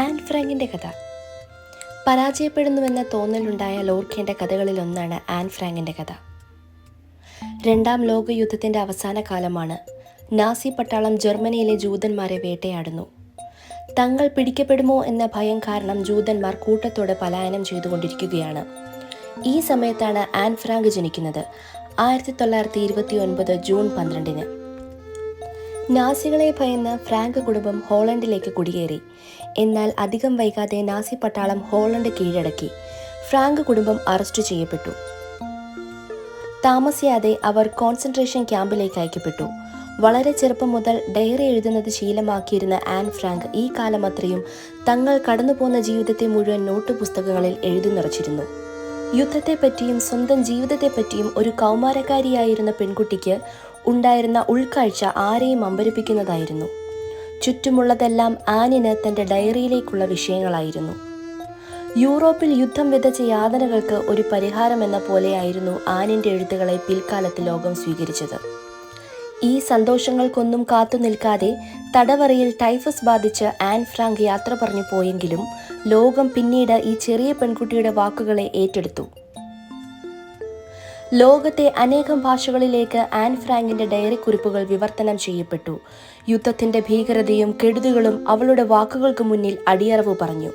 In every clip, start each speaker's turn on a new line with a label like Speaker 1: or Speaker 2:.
Speaker 1: An ഫ്രാങ്കിന്റെ കഥ. പരാജയപ്പെടുന്നുവെന്ന തോന്നലുണ്ടായ ലോർക്കിന്റെ കഥകളിലൊന്നാണ് an ഫ്രാങ്കിന്റെ കഥ. രണ്ടാം ലോകയുദ്ധത്തിന്റെ അവസാന കാലമാണ്. നാസി പട്ടാളം ജർമ്മനിയിലെ ജൂതന്മാരെ വേട്ടയാടുന്നു. തങ്ങൾ പിടിക്കപ്പെടുമോ എന്ന ഭയം കാരണം ജൂതന്മാർ കൂട്ടത്തോടെ പലായനം ചെയ്തുകൊണ്ടിരിക്കുകയാണ്. ഈ സമയത്താണ് ആൻ ഫ്രാങ്ക് ജനിക്കുന്നത്. ആയിരത്തി തൊള്ളായിരത്തി ഇരുപത്തി ഒൻപത് ജൂൺ പന്ത്രണ്ടിന്. നാസികളെ ഭയന്ന് ഫ്രാങ്ക് കുടുംബം ഹോളണ്ടിലേക്ക് കുടിയേറി. എന്നാൽ അധികം വൈകാതെ നാസി പട്ടാളം ഹോളണ്ട് കീഴടക്കി. ഫ്രാങ്ക് കുടുംബം അറസ്റ്റ് ചെയ്യപ്പെട്ടു. താമസിയാതെ അവർ കോൺസെൻട്രേഷൻ ക്യാമ്പിലേക്ക് അയക്കപ്പെട്ടു. വളരെ ചെറുപ്പം മുതൽ ഡയറി എഴുതുന്നത് ശീലമാക്കിയിരുന്ന ആൻ ഫ്രാങ്ക് ഈ കാലം അത്രയും തങ്ങൾ കടന്നുപോകുന്ന ജീവിതത്തെ മുഴുവൻ നോട്ട് പുസ്തകങ്ങളിൽ എഴുതി നിറച്ചിരുന്നു. യുദ്ധത്തെപ്പറ്റിയും സ്വന്തം ജീവിതത്തെപ്പറ്റിയും ഒരു കൗമാരക്കാരിയായിരുന്ന പെൺകുട്ടിക്ക് ഉണ്ടായിരുന്ന ഉൾക്കാഴ്ച ആരെയും അമ്പരിപ്പിക്കുന്നതായിരുന്നു. ചുറ്റുമുള്ളതെല്ലാം ആനിന് തന്റെ ഡയറിയിലേക്കുള്ള വിഷയങ്ങളായിരുന്നു. യൂറോപ്പിൽ യുദ്ധം വിതച്ച യാതനകൾക്ക് ഒരു പരിഹാരമെന്ന പോലെയായിരുന്നു ആനിന്റെ എഴുത്തുകളെ പിൽക്കാലത്ത് ലോകം സ്വീകരിച്ചത്. ഈ സന്തോഷങ്ങൾക്കൊന്നും കാത്തു നിൽക്കാതെ തടവറയിൽ ടൈഫസ് ബാധിച്ച് ആൻ ഫ്രാങ്ക് യാത്ര പറഞ്ഞു പോയെങ്കിലും ലോകം പിന്നീട് ഈ ചെറിയ പെൺകുട്ടിയുടെ വാക്കുകളെ ഏറ്റെടുത്തു. ലോകത്തെ അനേകം ഭാഷകളിലേക്ക് ആൻ ഫ്രാങ്കിന്റെ ഡയറി കുറിപ്പുകൾ വിവർത്തനം ചെയ്യപ്പെട്ടു. യുദ്ധത്തിന്റെ ഭീകരതയും കെടുതികളും അവളുടെ വാക്കുകൾക്ക് മുന്നിൽ അടിയറവ് പറഞ്ഞു.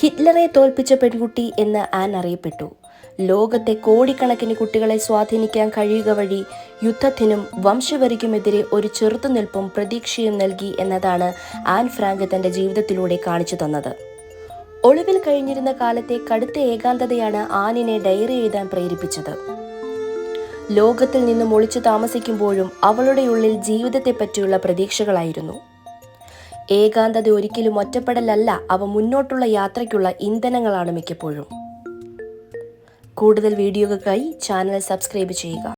Speaker 1: ഹിറ്റ്ലറെ തോൽപ്പിച്ച പെൺകുട്ടി എന്ന് ആൻ അറിയപ്പെട്ടു. ലോകത്തെ കോടിക്കണക്കിന് കുട്ടികളെ സ്വാധീനിക്കാൻ കഴിയുക വഴി യുദ്ധത്തിനും വംശവരിക്കുമെതിരെ ഒരു ചെറുത്തുനിൽപ്പും പ്രതീക്ഷയും നൽകി എന്നതാണ് ആൻ ഫ്രാങ്ക് തന്റെ ജീവിതത്തിലൂടെ കാണിച്ചു തന്നത്. ഒളിവിൽ കഴിഞ്ഞിരുന്ന കാലത്തെ കടുത്ത ഏകാന്തതയാണ് ആനിനെ ഡയറി എഴുതാൻ പ്രേരിപ്പിച്ചത്. ലോകത്തിൽ നിന്നും ഒളിച്ചു താമസിക്കുമ്പോഴും അവളുടെ ഉള്ളിൽ ജീവിതത്തെപ്പറ്റിയുള്ള പ്രതീക്ഷകളായിരുന്നു. ഏകാന്തത ഒരിക്കലും ഒറ്റപ്പെടലല്ല അവ മുന്നോട്ടുള്ള യാത്രയ്ക്കുള്ള ഇന്ധനങ്ങളാണ് മിക്കപ്പോഴും. കൂടുതൽ വീഡിയോകൾക്കായി ചാനൽ സബ്സ്ക്രൈബ് ചെയ്യുക.